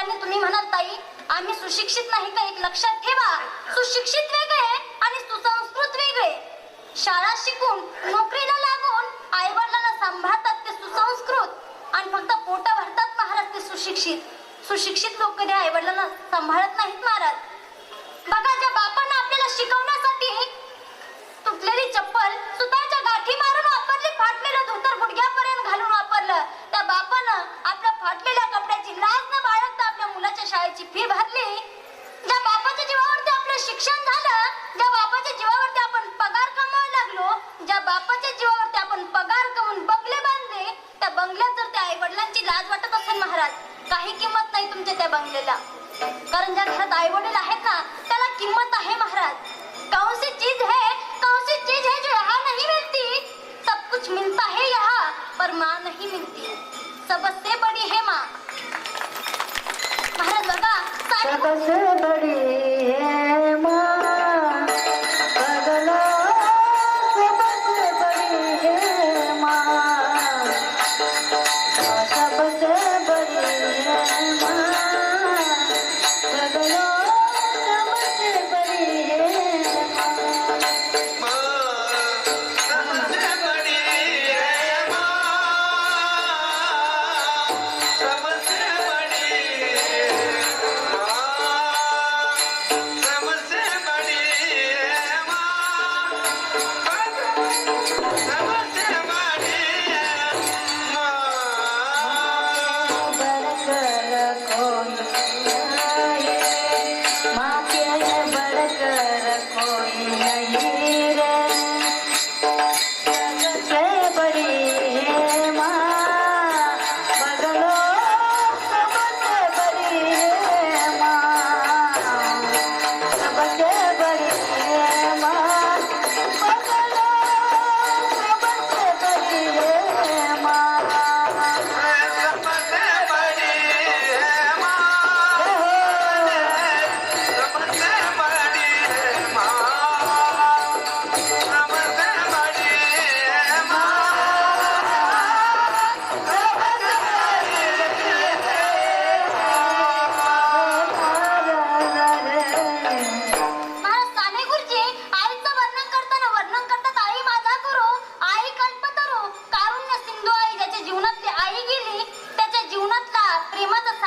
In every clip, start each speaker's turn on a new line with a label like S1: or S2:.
S1: सुशिक्षित तुम्ही म्हणाल ताई आम्ही सुशिक्षित नाही का? एक लक्षात ठेवा. सुशिक्षित वेगळे आणि सुसंस्कृत वेगळे शाळा शिकून नोकरीला लागून आई वडिलांना सांभाळतात ते सुसंस्कृत आणि फक्त पोट भरतात महाराज ते सुशिक्षित. सुशिक्षित लोक कधी आई वडिलांना सांभाळत नाहीत महाराज. बघा ज्या बापांना आपल्याला शिकवण्यासाठी तुटलेली चप्पल सुद्धा गाठी मारून वापरली फाटलेलं धोतर गुडघ्यापर्यंत घालून वापरलं त्या बापानं आपल्या फाटलेल्या कपड्याची लाज न बाळगता आपल्या मुलाच्या शाळेची फी भरली ज्या बापाच्या जीवावरती आपलं शिक्षण झालं ज्या बापाच्या जीवावरती आपण पगार कमवायला लागलो ज्या बापाच्या जीवावरती आपण पगार कमवून बंगले बांधले त्या बंगल्यात जर त्या आई वडिलांची लाज घरात काही किंमत नाही तुमच्या त्या बंगल्याला. कारण ज्या घरात आई वडील आहेत ना त्याला किंमत आहे महाराज. कौन सी चीज है कौन सी चीज है जो यहाँ नहीं मिलती. सब कुछ मिलता है यहाँ पर माँ नहीं मिलती. सबसे बड़ी है माँ. महाराज बघा
S2: सबसे बड़ी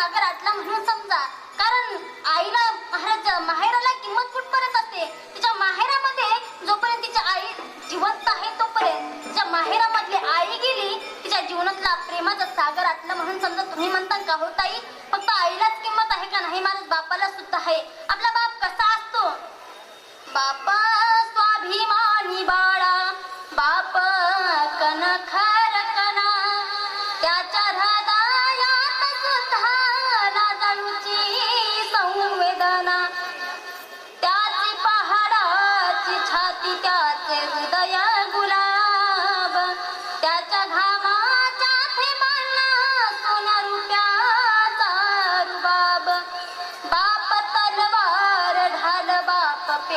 S1: सागर आटला म्हणून समजा. कारण आईला महाराज माहेराला किंमत कुठपर्यंत असते? तिच्या माहेरामध्ये जोपर्यंत तिच्या आई जिवंत आहे तोपर्यंत. तिच्या माहेरामधली आई गेली तिच्या जीवनातला प्रेमाचा सागर आटला म्हणून समजा तुम्ही म्हणता का हो ताई? फक्त आईलाच किंमत आहे का नाही? महाराज बापाला सुद्धा आहे. आपला बाप कसा असतो? बापा स्वाभिमानी बाळा. बाप कनखा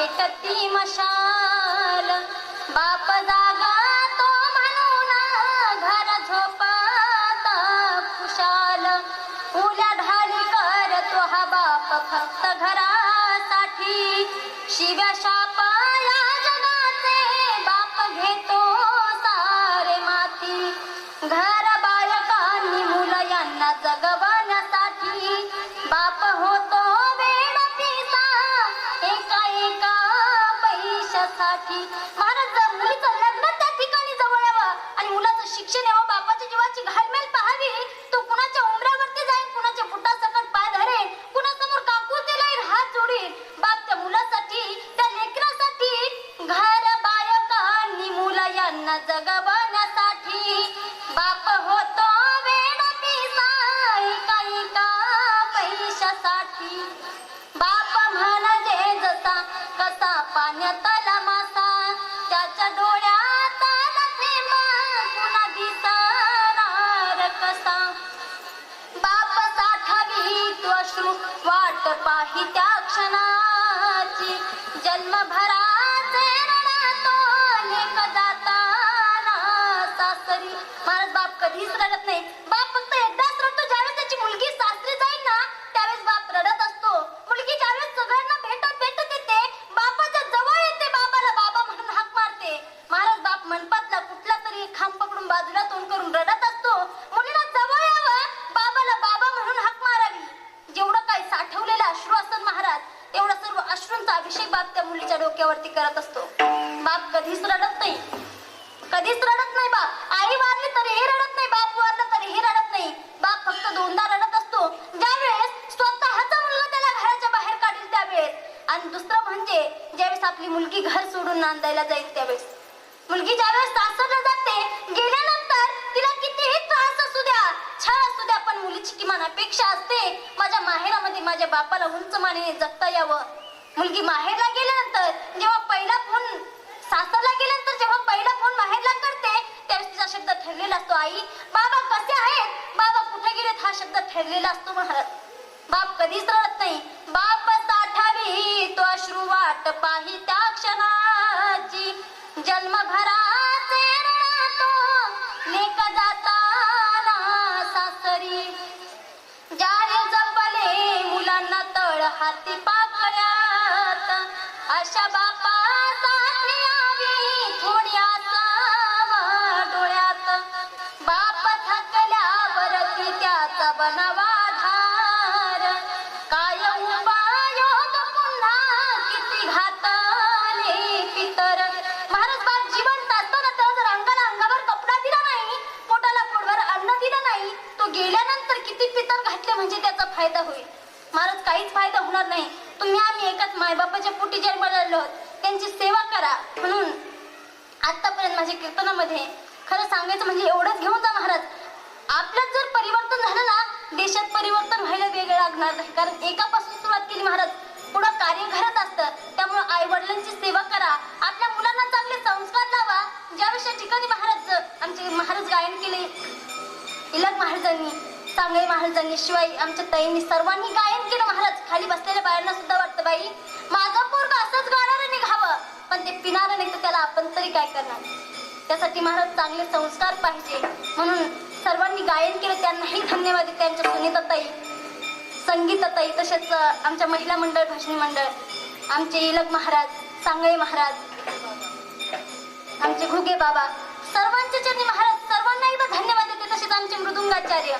S1: पेटती मशाल बाप जागा तो म्हणून घर झोपाता खुशाल. उल्या ढाली करतो हा बाप फक्त घरासाठी. शिव्या शापाया जगाचे बाप घेतो सारे माती. घर बायकांनी मुलं यांना जगवण्यासाठी बाप होतो पैशासाठी महाराज जर मुलीचं लग्न त्या ठिकाणी जवळ यावं आणि मुलाचं शिक्षण यावं बापाच्या जीवाची घालमेल पाहावी तो कुणाच्या उमऱ्यावरती जाईल कुणाच्या बुटासकट पाय धरेल कुणासमोर काकू लाईल हात जोडील बाप त्या मुलासाठी त्या लेकरासाठी घर बायकांनी मुलं यांना जगवण्यासाठी. बाप होतो वेड पिसा एका एका पैशासाठी. बाप म्हणजे जसा कसा पाण्यात वाट पाहि त्या क्षणाची. जन्मभरा मुलीच्या डोक्यावरती करत असतो. बाप कधीच रडत नाही. कधीच रडत नाही बाप. आई वारली तरी रडत नाही बाप वारलं तरीही रडत नाही. बाप फक्त दोनदा रडत असतो. ज्यावेळेस स्वतःचा मुलगा त्याला घराच्या बाहेर काढील त्यावेळेस. आणि दुसरं म्हणजे ज्यावेळेस आपली मुलगी घर सोडून नांदायला जाईल त्यावेळेस. मुलगी ज्यावेळेस सासरला जाते गेल्यानंतर तिला कितीही त्रास असू द्या छळ असू द्या पण मुलीची किमान अपेक्षा असते माझ्या माहेरामध्ये माझ्या बापाला उंच माने जगता यावं. मुलगी माहेरला गेल्यानंतर जेव्हा पहिला फोन सासरला गेल्यानंतर जेव्हा पहिला फोन माहेरला करते त्यावेळेस तिचा शब्द ठरलेला असतो आई बाबा कसे आहेत? बाबा कुठे गेलेत? हा शब्द ठरलेला असतो महाराज. बाप कधीच रडत नाही. बाप साठावी तो अश्रू वाट पाही त्या क्षणाची. जन्मभराचे रडतो लेक जाताना सासरी. जारे जपले मुलांना तळ हाती पा अशा बापासाठी डोळ्यात. बाप थकल्यावर ती त्याचा बनावा धार. काय उपायोग पुन्हा किती घातले पितर. महाराज बाप जिवंत असताना त्याला जर अंगाला अंगावर कपडा दिला नाही पोटाला पोटभर अन्न दिलं नाही. तो गेल्यानंतर किती पितर घातले म्हणजे त्याचा फायदा होईल. महाराज काहीच फायदा होणार नाही. तुम्ही आम्ही एकाच मायबापाच्या पोटी जन्माला आलो त्यांची सेवा करा. म्हणून आतापर्यंत माझ्या कीर्तनामध्ये खरं सांगायचं म्हणजे एवढंच घेऊन जा महाराज. आपल्यात जर परिवर्तन झालं ना देशात परिवर्तन व्हायला वेगळं लागणार नाही. कारण एकापासून सुरुवात केली महाराज. पुढं कार्य घरात असतं. त्यामुळं आई वडिलांची सेवा करा. आपल्या मुलांना चांगले संस्कार लावा. ज्याविषयी ठिकाणी महाराज आमचे महाराज गायन केले. इलक महाराजांनी चांगले महाराजांनी शिवाय आमच्या ताईंनी सर्वांनी गायन केलं महाराज. खाली बसलेल्या बायांना सुद्धा वाटतं बाई. पिणारं नाही तर त्याला आपण तरी काय करणार? त्यासाठी महाराज चांगले संस्कार पाहिजे. म्हणून सर्वांनी गायन केलं. त्यांनाही धन्यवाद त्यांच्या सुनीताताई संगीताताई तसेच आमच्या महिला मंडळ भाषणी मंडळ आमचे इलक महाराज सांगळे महाराज आमचे घुगे बाबा सर्वांचे चरणी महाराज सर्वांना एकदा धन्यवाद देते. तसेच आमचे मृदुंगाचार्य.